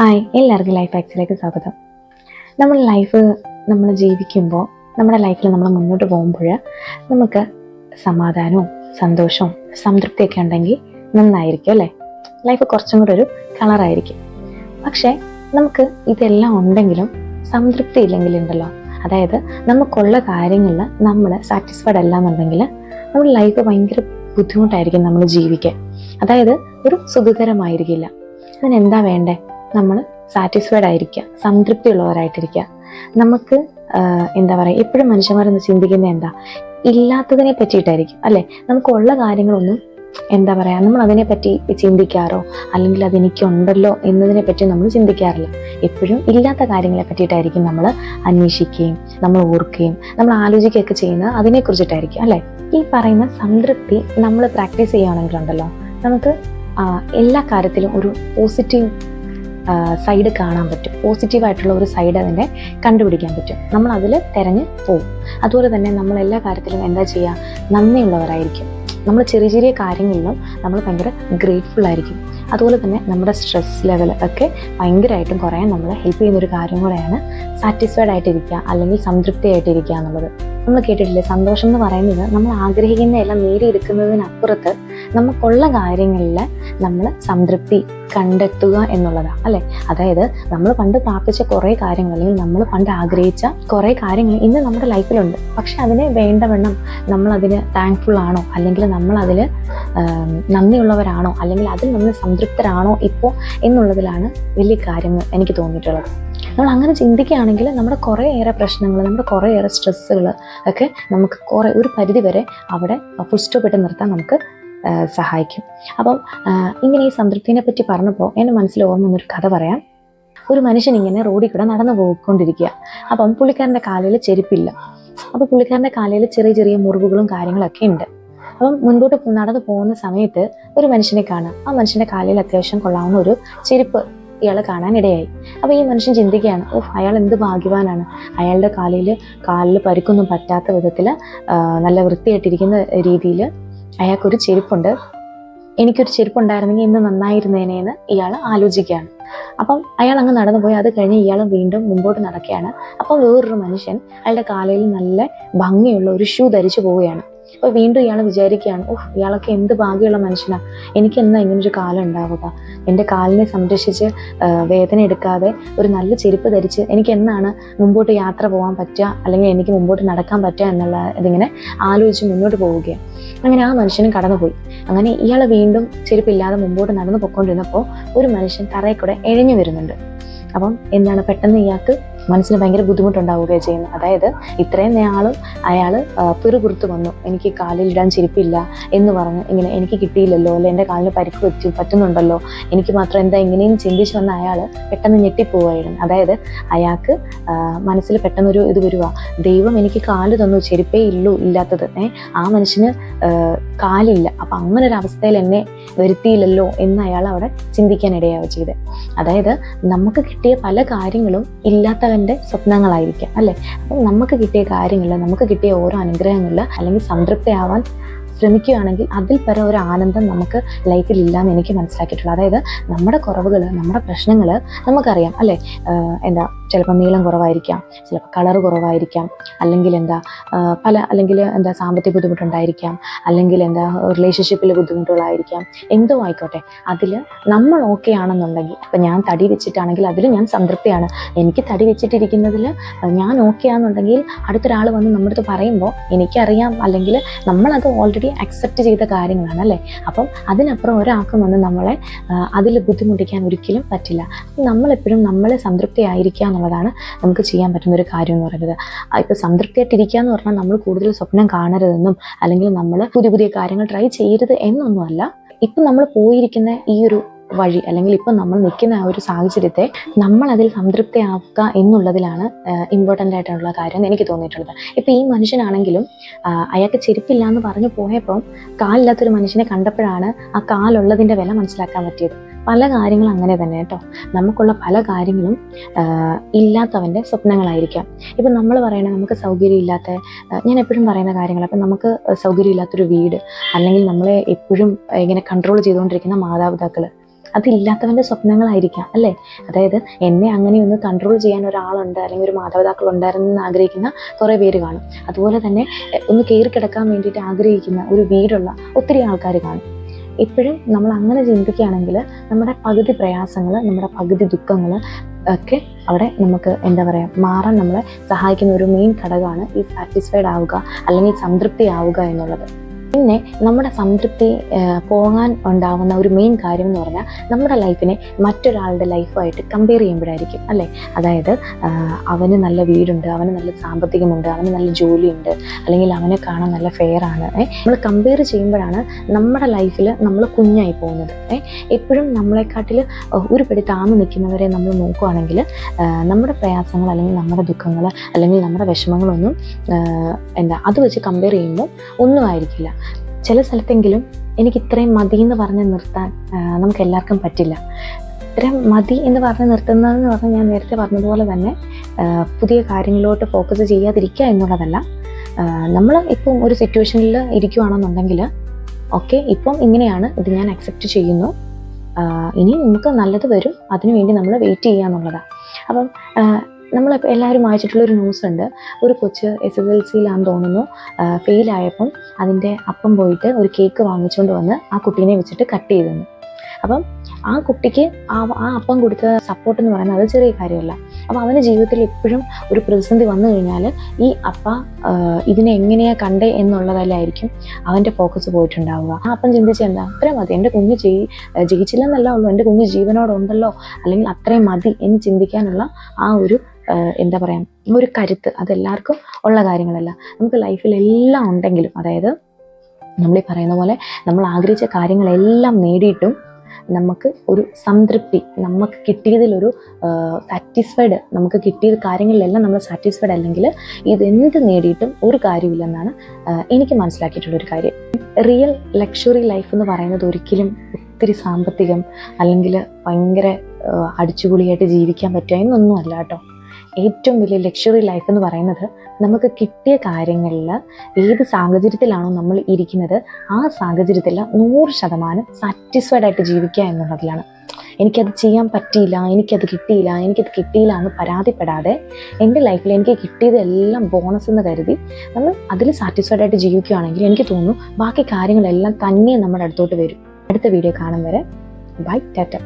Hi എല്ലാവർക്കും life ആക്സിലേക്ക് സ്വാഗതം. നമ്മൾ ലൈഫ് നമ്മൾ ജീവിക്കുമ്പോൾ നമ്മുടെ ലൈഫിൽ നമ്മൾ മുന്നോട്ട് പോകുമ്പോൾ നമുക്ക് സമാധാനവും സന്തോഷവും സംതൃപ്തിയൊക്കെ ഉണ്ടെങ്കിൽ നന്നായിരിക്കും അല്ലേ? ലൈഫ് കുറച്ചും കൂടെ ഒരു കളറായിരിക്കും പക്ഷേ നമുക്ക് ഇതെല്ലാം ഉണ്ടെങ്കിലും സംതൃപ്തി ഇല്ലെങ്കിലുണ്ടല്ലോ അതായത് നമുക്കുള്ള കാര്യങ്ങളിൽ നമ്മൾ സാറ്റിസ്ഫൈഡ് അല്ല എന്നുണ്ടെങ്കിൽ നമ്മുടെ ലൈഫ് ഭയങ്കര ബുദ്ധിമുട്ടായിരിക്കും നമ്മൾ ജീവിക്കാൻ. അതായത് ഒരു സുഖകരമായിരിക്കില്ല. അതിനെന്താ വേണ്ടേ? നമ്മൾ സാറ്റിസ്ഫൈഡ് ആയിരിക്കുക സംതൃപ്തി ഉള്ളവരായിട്ടിരിക്കുക നമുക്ക് എന്താ പറയുക എപ്പോഴും മനുഷ്യന്മാരെന്ന് ചിന്തിക്കുന്നത് എന്താ? ഇല്ലാത്തതിനെ പറ്റിയിട്ടായിരിക്കും അല്ലെ? നമുക്കുള്ള കാര്യങ്ങളൊന്നും എന്താ പറയാ നമ്മൾ അതിനെ പറ്റി ചിന്തിക്കാറോ അല്ലെങ്കിൽ അതെനിക്കുണ്ടല്ലോ എന്നതിനെ പറ്റി നമ്മൾ ചിന്തിക്കാറില്ല. എപ്പോഴും ഇല്ലാത്ത കാര്യങ്ങളെ പറ്റിയിട്ടായിരിക്കും നമ്മൾ അന്വേഷിക്കുകയും നമ്മൾ ഓർക്കുകയും നമ്മൾ ആലോചിക്കുകയൊക്കെ ചെയ്യുന്നത് അതിനെ കുറിച്ചിട്ടായിരിക്കും അല്ലെ? ഈ പറയുന്ന സംതൃപ്തി നമ്മൾ പ്രാക്ടീസ് ചെയ്യുകയാണെങ്കിലുണ്ടല്ലോ നമുക്ക് എല്ലാ കാര്യത്തിലും ഒരു പോസിറ്റീവ് സൈഡ് കാണാൻ പറ്റും. പോസിറ്റീവായിട്ടുള്ള ഒരു സൈഡ് അതിന്റെ കണ്ടുപിടിക്കാൻ പറ്റും. നമ്മൾ അതിൽ തിരഞ്ഞ് പോകും അതുപോലെ തന്നെ നമ്മൾ എല്ലാ കാര്യത്തിലും എന്താ ചെയ്യുക നന്ദിയുള്ളവരായിരിക്കും. നമ്മൾ ചെറിയ ചെറിയ കാര്യങ്ങളിലും നമ്മൾ ഭയങ്കര ഗ്രേറ്റ്ഫുൾ ആയിരിക്കും. അതുപോലെ തന്നെ നമ്മുടെ സ്ട്രെസ് ലെവൽ ഒക്കെ ഭയങ്കരമായിട്ടും കുറയാൻ നമ്മളെ ഹെൽപ്പ് ചെയ്യുന്ന ഒരു കാര്യം കൂടെയാണ് സാറ്റിസ്ഫൈഡ് ആയിട്ടിരിക്കുക അല്ലെങ്കിൽ സംതൃപ്തി ആയിട്ടിരിക്കുക എന്നുള്ളത്. നമ്മൾ കേട്ടിട്ടില്ലേ? സന്തോഷം എന്ന് പറയുന്നത് നമ്മൾ ആഗ്രഹിക്കുന്ന എല്ലാം നേടിയെടുക്കുന്നതിനപ്പുറത്ത് നമുക്കുള്ള കാര്യങ്ങളിൽ നമ്മൾ സംതൃപ്തി കണ്ടെത്തുക എന്നുള്ളതാണ് അല്ലേ? അതായത് നമ്മൾ പണ്ട് പ്രാർത്ഥിച്ച കുറേ കാര്യങ്ങൾ അല്ലെങ്കിൽ നമ്മൾ പണ്ട് ആഗ്രഹിച്ച കുറേ കാര്യങ്ങൾ ഇന്ന് നമ്മുടെ ലൈഫിലുണ്ട്. പക്ഷെ അതിനെ വേണ്ടവണ്ണം നമ്മൾ അതിന് താങ്ക്ഫുൾ ആണോ? അല്ലെങ്കിൽ നമ്മൾ അതിൽ നന്ദിയുള്ളവരാണോ? അല്ലെങ്കിൽ അതിൽ നമ്മൾ സംതൃപ്തരാണോ ഇപ്പോൾ എന്നുള്ളതിലാണ് വലിയ കാര്യങ്ങൾ എനിക്ക് തോന്നിയിട്ടുള്ളത്. നമ്മൾ അങ്ങനെ ചിന്തിക്കുകയാണെങ്കിൽ നമ്മുടെ കുറേയേറെ പ്രശ്നങ്ങൾ നമ്മുടെ കുറേയേറെ സ്ട്രെസ്സുകൾ ഒക്കെ നമുക്ക് കുറേ ഒരു പരിധി വരെ അവിടെ ഫുൾ സ്റ്റോപ്പ് ഇട്ട് നിർത്താൻ നമുക്ക് സഹായിക്കും. അപ്പം ഇങ്ങനെ ഈ സംതൃപ്തിനെ പറ്റി പറഞ്ഞപ്പോൾ എന്റെ മനസ്സിൽ ഓർമ്മ വന്നൊരു കഥ പറയാം. ഒരു മനുഷ്യൻ ഇങ്ങനെ റോഡിൽ കൂടെ നടന്നു പോയിക്കൊണ്ടിരിക്കുക. അപ്പം പുള്ളിക്കാരന്റെ കാലിൽ ചെരുപ്പില്ല. അപ്പോൾ പുള്ളിക്കാരന്റെ കാലിൽ ചെറിയ ചെറിയ മുറിവുകളും കാര്യങ്ങളൊക്കെ ഉണ്ട്. അപ്പം മുൻപോട്ട് നടന്നു പോകുന്ന സമയത്ത് ഒരു മനുഷ്യനെ കാണാം. ആ മനുഷ്യന്റെ കാലിൽ അത്യാവശ്യം കൊള്ളാവുന്ന ഒരു ചെരുപ്പ് ഇയാൾ കാണാൻ ഇടയായി അപ്പോൾ ഈ മനുഷ്യൻ ചിന്തിക്കുകയാണ് ഓഹ് അയാൾ എന്ത് ഭാഗ്യവാനാണ്. അയാളുടെ കാലിൽ കാലിൽ പരുക്കൊന്നും പറ്റാത്ത വിധത്തിൽ നല്ല വൃത്തിയായിട്ടിരിക്കുന്ന രീതിയിൽ അയാൾക്കൊരു ചെരുപ്പുണ്ട്. എനിക്കൊരു ചെരുപ്പുണ്ടായിരുന്നെങ്കിൽ ഇന്ന് നന്നായിരുന്നേനെ എന്ന് ഇയാൾ ആലോചിക്കുകയാണ്. അപ്പം അയാൾ അങ്ങ് നടന്നു പോയി അത് കഴിഞ്ഞ് ഇയാൾ വീണ്ടും മുമ്പോട്ട് നടക്കുകയാണ്. അപ്പം വേറൊരു മനുഷ്യൻ അയാളുടെ കാലയിൽ നല്ല ഭംഗിയുള്ള ഒരു ഷൂ ധരിച്ചു പോവുകയാണ്. അപ്പോൾ വീണ്ടും ഇയാൾ വിചാരിക്കുകയാണ് ഓഹ് ഇയാളൊക്കെ എന്ത് ഭാഗ്യമുള്ള മനുഷ്യനാ. എനിക്ക് എന്നാ ഇങ്ങനൊരു കാലം ഉണ്ടാവുക? എന്റെ കാലിനെ സംരക്ഷിച്ച് വേദന എടുക്കാതെ ഒരു നല്ല ചെരുപ്പ് ധരിച്ച് എനിക്ക് എന്നാണ് മുമ്പോട്ട് യാത്ര പോകാൻ പറ്റുക? അല്ലെങ്കിൽ എനിക്ക് മുമ്പോട്ട് നടക്കാൻ പറ്റുക എന്നുള്ള ഇതിങ്ങനെ ആലോചിച്ച് മുന്നോട്ട് പോവുകയാണ് അങ്ങനെ ആ മനുഷ്യനും കടന്നുപോയി. അങ്ങനെ ഇയാൾ വീണ്ടും ചെരുപ്പില്ലാതെ മുമ്പോട്ട് നടന്നു പോയിക്കൊണ്ടിരുന്നപ്പോൾ ഒരു മനുഷ്യൻ തറയിൽ കൂടെ എഴഞ്ഞു വരുന്നുണ്ട്. അപ്പം എന്താണ് പെട്ടെന്ന് ഇയാൾക്ക് മനസ്സിന് ഭയങ്കര ബുദ്ധിമുട്ടുണ്ടാവുകയാണ് ചെയ്യുന്നത് അതായത് ഇത്രയും നാളും അയാൾ പിറുപുറത്ത് വന്നു. എനിക്ക് കാലിൽ ഇടാൻ ചെരുപ്പില്ല എന്ന് പറഞ്ഞ് ഇങ്ങനെ എനിക്ക് കിട്ടിയില്ലല്ലോ അല്ലെ? എന്റെ കാലിന് പരിക്ക് പറ്റി പറ്റുന്നുണ്ടല്ലോ. എനിക്ക് മാത്രം എന്താ ഇങ്ങനെയും ചിന്തിച്ച് വന്ന അയാൾ പെട്ടെന്ന് ഞെട്ടിപ്പോവായിരുന്നു. അതായത് അയാൾക്ക് മനസ്സിൽ പെട്ടെന്നൊരു ഇത് വരുക ദൈവം എനിക്ക് കാൽ തന്നു ചെരുപ്പേ ഇല്ലു ഇല്ലാത്തത്. ആ മനുഷ്യന് കാലില്ല. അപ്പം അങ്ങനെ ഒരു അവസ്ഥയിൽ എന്നെ വരുത്തിയില്ലല്ലോ എന്ന് അയാൾ അവിടെ ചിന്തിക്കാൻ ഇടയാവുക ചെയ്തത്. അതായത് നമുക്ക് കിട്ടിയ പല കാര്യങ്ങളും ഇല്ലാത്തവന്റെ സ്വപ്നങ്ങളായിരിക്കാം അല്ലെ? അപ്പം നമുക്ക് കിട്ടിയ കാര്യങ്ങളിൽ നമുക്ക് കിട്ടിയ ഓരോ അനുഗ്രഹങ്ങളിൽ അല്ലെങ്കിൽ സംതൃപ്തിയാവാൻ ശ്രമിക്കുകയാണെങ്കിൽ അതിൽ പരം ഒരു ആനന്ദം നമുക്ക് ലൈഫിൽ ഇല്ല എന്ന് എനിക്ക് മനസ്സിലാക്കിയിട്ടുള്ളത്. അതായത് നമ്മുടെ കുറവുകൾ നമ്മുടെ പ്രശ്നങ്ങൾ നമുക്കറിയാം അല്ലേ? എന്താ ചിലപ്പോൾ നീളം കുറവായിരിക്കാം ചിലപ്പോൾ കളർ കുറവായിരിക്കാം അല്ലെങ്കിൽ എന്താ പല അല്ലെങ്കിൽ എന്താ സാമ്പത്തിക ബുദ്ധിമുട്ടുണ്ടായിരിക്കാം അല്ലെങ്കിൽ എന്താ റിലേഷൻഷിപ്പിൽ ബുദ്ധിമുട്ടുകളായിരിക്കാം എന്തോ ആയിക്കോട്ടെ. അതിൽ നമ്മൾ ഓക്കെ ആണെന്നുണ്ടെങ്കിൽ ഇപ്പം ഞാൻ തടി വെച്ചിട്ടാണെങ്കിൽ അതിൽ ഞാൻ സംതൃപ്തിയാണ്. എനിക്ക് തടി വെച്ചിട്ടിരിക്കുന്നതിൽ ഞാൻ ഓക്കെ ആണെന്നുണ്ടെങ്കിൽ അടുത്തൊരാൾ വന്ന് നമ്മുടെ അടുത്ത് പറയുമ്പോൾ എനിക്കറിയാം അല്ലെങ്കിൽ നമ്മളത് ഓൾറെഡി അക്സെപ്റ്റ് ചെയ്ത കാര്യങ്ങളാണ് അല്ലേ? അപ്പം അതിനപ്പുറം ഒരാൾക്കും വന്ന് നമ്മളെ അതിൽ ബുദ്ധിമുട്ടിക്കാൻ ഒരിക്കലും പറ്റില്ല. നമ്മളെപ്പോഴും നമ്മളെ സംതൃപ്തി ആയിരിക്കുക എന്നുള്ളതാണ് നമുക്ക് ചെയ്യാൻ പറ്റുന്ന ഒരു കാര്യം എന്ന് പറയുന്നത്. ഇപ്പോൾ സംതൃപ്തിയായിട്ടിരിക്കുക എന്ന് പറഞ്ഞാൽ നമ്മൾ കൂടുതൽ സ്വപ്നം കാണരുതെന്നും അല്ലെങ്കിൽ നമ്മൾ പുതിയ പുതിയ കാര്യങ്ങൾ ട്രൈ ചെയ്യരുത് എന്നൊന്നുമല്ല. ഇപ്പം നമ്മൾ പോയിരിക്കുന്ന ഈ ഒരു വഴി അല്ലെങ്കിൽ ഇപ്പം നമ്മൾ നിൽക്കുന്ന ആ ഒരു സാഹചര്യത്തെ നമ്മൾ അതിൽ സംതൃപ്തിയാക്കുക എന്നുള്ളതിലാണ് ഇമ്പോർട്ടന്റ് ആയിട്ടുള്ള കാര്യം എനിക്ക് തോന്നിയിട്ടുള്ളത്. ഇപ്പം ഈ മനുഷ്യനാണെങ്കിലും അയാൾക്ക് ചെരുപ്പില്ല എന്ന് പറഞ്ഞു പോയപ്പം കാലില്ലാത്തൊരു മനുഷ്യനെ കണ്ടപ്പോഴാണ് ആ കാലുള്ളതിന്റെ വില മനസ്സിലാക്കാൻ പറ്റിയത്. പല കാര്യങ്ങളും അങ്ങനെ തന്നെ കേട്ടോ. നമുക്കുള്ള പല കാര്യങ്ങളും ഇല്ലാത്തവന്റെ സ്വപ്നങ്ങളായിരിക്കാം. ഇപ്പം നമ്മൾ പറയണ നമുക്ക് സൗകര്യം ഇല്ലാത്ത ഞാൻ എപ്പോഴും പറയുന്ന കാര്യങ്ങൾ അപ്പം നമുക്ക് സൗകര്യം ഇല്ലാത്തൊരു വീട് അല്ലെങ്കിൽ നമ്മളെ എപ്പോഴും ഇങ്ങനെ കൺട്രോൾ ചെയ്തുകൊണ്ടിരിക്കുന്ന മാതാപിതാക്കൾ അതില്ലാത്തവന്റെ സ്വപ്നങ്ങളായിരിക്കാം അല്ലേ? അതായത് എന്നെ അങ്ങനെ ഒന്ന് കൺട്രോൾ ചെയ്യാൻ ഒരാളുണ്ട് അല്ലെങ്കിൽ ഒരു മാതാപിതാക്കൾ ഉണ്ടായിരുന്നെന്ന് ആഗ്രഹിക്കുന്ന കുറേ പേര് കാണും. അതുപോലെ തന്നെ ഒന്ന് കയറി കിടക്കാൻ വേണ്ടിയിട്ട് ആഗ്രഹിക്കുന്ന ഒരു വീടുള്ള ഒത്തിരി ആൾക്കാർ കാണും. എപ്പോഴും നമ്മൾ അങ്ങനെ ചിന്തിക്കുകയാണെങ്കിൽ നമ്മുടെ പകുതി പ്രയാസങ്ങൾ നമ്മുടെ പകുതി ദുഃഖങ്ങൾ ഒക്കെ അവിടെ നമുക്ക് എന്താ പറയുക മാറാൻ നമ്മളെ സഹായിക്കുന്ന ഒരു മെയിൻ ഘടകമാണ് ഈ സാറ്റിസ്ഫൈഡ് ആവുക അല്ലെങ്കിൽ സംതൃപ്തി ആവുക എന്നുള്ളത്. പിന്നെ നമ്മുടെ സംതൃപ്തി പോകാൻ ഉണ്ടാവുന്ന ഒരു മെയിൻ കാര്യം എന്ന് പറഞ്ഞാൽ നമ്മുടെ ലൈഫിനെ മറ്റൊരാളുടെ ലൈഫുമായിട്ട് കമ്പയർ ചെയ്യുമ്പോഴായിരിക്കും അല്ലേ? അതായത് അവന് നല്ല വീടുണ്ട് അവന് നല്ല സാമ്പത്തികമുണ്ട് അവന് നല്ല ജോലിയുണ്ട് അല്ലെങ്കിൽ അവനെ കാണാൻ നല്ല ഫെയർ ആണ് നമ്മൾ കമ്പയർ ചെയ്യുമ്പോഴാണ് നമ്മുടെ ലൈഫിൽ നമ്മൾ കുഞ്ഞായി പോകുന്നത് എപ്പോഴും നമ്മളെക്കാട്ടിൽ ഒരു പടി താന്നു നിൽക്കുന്നവരെ നമ്മൾ നോക്കുകയാണെങ്കിൽ നമ്മുടെ പ്രയാസങ്ങൾ അല്ലെങ്കിൽ നമ്മുടെ ദുഃഖങ്ങൾ അല്ലെങ്കിൽ നമ്മുടെ വിഷമങ്ങളൊന്നും എന്താ അത് വെച്ച് കമ്പയർ ചെയ്യുമ്പോൾ ഒന്നും ആയിരിക്കില്ല. ചില സ്ഥലത്തെങ്കിലും എനിക്ക് ഇത്രയും മതി എന്ന് പറഞ്ഞ് നിർത്താൻ നമുക്ക് എല്ലാവർക്കും പറ്റില്ല. ഇത്രയും മതി എന്ന് പറഞ്ഞ് നിർത്തുന്നതെന്ന് പറഞ്ഞാൽ ഞാൻ നേരത്തെ പറഞ്ഞതുപോലെ തന്നെ പുതിയ കാര്യങ്ങളിലോട്ട് ഫോക്കസ് ചെയ്യാതിരിക്കുക എന്നുള്ളതല്ല. നമ്മൾ ഇപ്പം ഒരു സിറ്റുവേഷനിൽ ഇരിക്കുകയാണെന്നുണ്ടെങ്കിൽ ഓക്കെ ഇപ്പം ഇങ്ങനെയാണ് ഇത് ഞാൻ അക്സെപ്റ്റ് ചെയ്യുന്നു. ഇനി നമുക്ക് നല്ലത് വരും. അതിനുവേണ്ടി നമ്മൾ വെയിറ്റ് ചെയ്യുക എന്നുള്ളതാണ്. അപ്പം നമ്മൾ എല്ലാവരും വായിച്ചിട്ടുള്ളൊരു ന്യൂസ് ഉണ്ട്. ഒരു കൊച്ച് എസ് എസ് എൽ സിയിലാന്ന് തോന്നുന്നു. ഫെയിലായപ്പം അതിന്റെ അപ്പം പോയിട്ട് ഒരു കേക്ക് വാങ്ങിച്ചുകൊണ്ട് വന്ന് ആ കുട്ടീനെ വെച്ചിട്ട് കട്ട് ചെയ്തെന്ന് അപ്പം ആ കുട്ടിക്ക് ആ ആ അപ്പം കൊടുത്ത സപ്പോർട്ട് എന്ന് പറയുന്നത് അത് ചെറിയ കാര്യമല്ല. അപ്പം അവന്റെ ജീവിതത്തിൽ എപ്പോഴും ഒരു പ്രതിസന്ധി വന്നു കഴിഞ്ഞാൽ ഈ അപ്പ ഇതിനെ എങ്ങനെയാ കണ്ടേ എന്നുള്ളതിലായിരിക്കും അവന്റെ ഫോക്കസ് പോയിട്ടുണ്ടാവുക. ആ അപ്പം ചിന്തിച്ച് എന്താ? അത്രയും മതി. എന്റെ കുഞ്ഞ് ജയി ജയിച്ചില്ലെന്നല്ല ഉള്ളൂ. എന്റെ കുഞ്ഞ് ജീവനോടുണ്ടല്ലോ. അല്ലെങ്കിൽ അത്രയും മതി എന്ന് ചിന്തിക്കാനുള്ള ആ ഒരു എന്താ പറയുക ഒരു കരുത്ത് അതെല്ലാവർക്കും ഉള്ള കാര്യങ്ങളല്ല. നമുക്ക് ലൈഫിൽ എല്ലാം ഉണ്ടെങ്കിലും അതായത് നമ്മൾ ഈ പറയുന്ന പോലെ നമ്മൾ ആഗ്രഹിച്ച കാര്യങ്ങളെല്ലാം നേടിയിട്ടും നമുക്ക് ഒരു സംതൃപ്തി നമുക്ക് കിട്ടിയതിലൊരു സാറ്റിസ്ഫൈഡ് നമുക്ക് കിട്ടിയ കാര്യങ്ങളിലെല്ലാം നമ്മൾ സാറ്റിസ്ഫൈഡ് അല്ലെങ്കിൽ ഇതെന്ത് നേടിയിട്ടും ഒരു കാര്യമില്ലെന്നാണ് എനിക്ക് മനസ്സിലാക്കിയിട്ടുള്ളൊരു കാര്യം. റിയൽ ലക്ഷറി ലൈഫ് എന്ന് പറയുന്നത് ഒരിക്കലും ഒത്തിരി സാമ്പത്തികം അല്ലെങ്കിൽ ഭയങ്കര അടിച്ചുപൊളിയായിട്ട് ജീവിക്കാൻ പറ്റുക എന്നൊന്നും അല്ല കേട്ടോ. ഏറ്റവും വലിയ ലക്ഷറി ലൈഫ് എന്ന് പറയുന്നത് നമുക്ക് കിട്ടിയ കാര്യങ്ങളിൽ ഏത് സാഹചര്യത്തിലാണോ നമ്മൾ ഇരിക്കുന്നത് ആ സാഹചര്യത്തിൽ നൂറ് ശതമാനം സാറ്റിസ്ഫൈഡ് ആയിട്ട് ജീവിക്കുക എന്നുള്ളതിലാണ്. എനിക്കത് ചെയ്യാൻ പറ്റിയില്ല എനിക്കത് കിട്ടിയില്ല എനിക്കത് കിട്ടിയില്ല എന്ന് പരാതിപ്പെടാതെ എന്റെ ലൈഫിൽ എനിക്ക് കിട്ടിയതെല്ലാം ബോണസ് എന്ന് കരുതി നമ്മൾ അതിൽ സാറ്റിസ്ഫൈഡ് ആയിട്ട് ജീവിക്കുകയാണെങ്കിൽ എനിക്ക് തോന്നുന്നു ബാക്കി കാര്യങ്ങളെല്ലാം തന്നെ നമ്മുടെ അടുത്തോട്ട് വരും. അടുത്ത വീഡിയോ കാണും വരെ. ബൈ ടാറ്റ